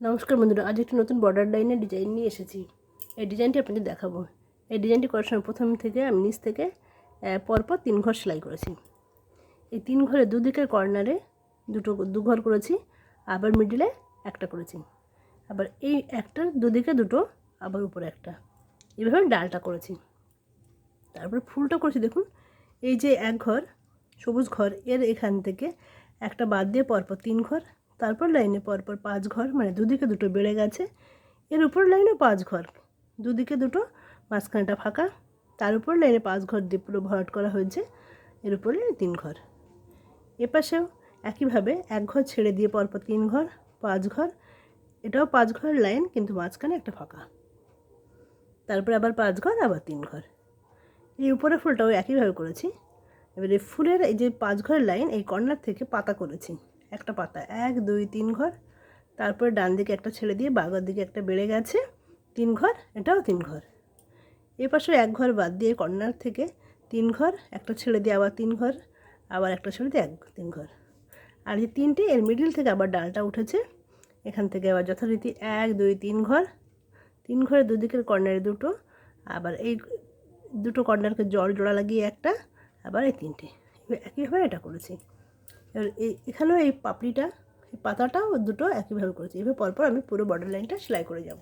নমস্কার বন্ধুরা, আজ একটি নতুন বর্ডার লাইনের ডিজাইন নিয়ে এসেছি। এই ডিজাইনটি আপনাদের দেখাবো। এই ডিজাইনটি করার সময় প্রথম থেকে, আমি নিচ থেকে পরপর তিন ঘর সেলাই করেছি। এই তিন ঘরে দুদিকের কর্নারে দুটো, দু ঘর করেছি আবার মিডিলে একটা করেছি। আবার এই একটার দুদিকে দুটো আবার উপরে একটা। এইভাবে ডালটা করেছি। তারপর ফুলটা করেছি, দেখুন, এই যে এক ঘর, সবুজ ঘর, এর এখান থেকে একটা বাদ দিয়ে পরপর তিন ঘর তারপর লাইনে পরপর পাঁচ ঘর মানে দুদিকে দুটো বেড়ে গেছে। এর উপর লাইনে পাঁচ ঘর, দুদিকে দুটো, মাঝখানটা ফাঁকা। তার উপর লাইনে পাঁচ ঘর দিয়ে পুরো ভরাট করা হয়েছে, এর উপর লাইনে তিন ঘর। এপাশেও একইভাবে এক ঘর ছেড়ে দিয়ে পরপর তিন ঘর, পাঁচ ঘর, এটাও পাঁচ ঘর লাইন, কিন্তু মাঝখানে একটা ফাঁকা। তারপরে আবার পাঁচ ঘর, আবার তিন ঘর। এই উপরে ফুলটাও একইভাবে করেছি। এবারে ফুলের এই যে পাঁচ ঘরের লাইন, এই কর্নার থেকে পাতা করেছি। একটা পাতা, এক, দুই, তিন ঘর। তারপরে ডান দিকে একটা ছেড়ে দিয়ে বাগার দিকে একটা বেড়ে গেছে, তিন ঘর, এটাও তিন ঘর। এ পাশে এক ঘর বাদ দিয়ে কর্নার থেকে তিন ঘর, একটা ছেড়ে দিয়ে আবার তিন ঘর, আবার একটা ছেড়ে দিয়ে এক তিন ঘর। আর এই তিনটে এর মিডিল থেকে আবার ডালটা উঠেছে। এখান থেকে আবার যথারীতি এক, দুই, তিন ঘর। তিন ঘরের দুদিকের কর্নারে দুটো, আবার এই দুটো কর্নারকে জল জোড়া লাগিয়ে একটা, আবার এই তিনটে। একইভাবে এটা করেছি। এবার এই এখানেও এই পাপড়িটা, এই পাতাটাও দুটো একইভাবে করেছি। এভাবে পরপর আমি পুরো বর্ডার লাইনটা সেলাই করে যাব।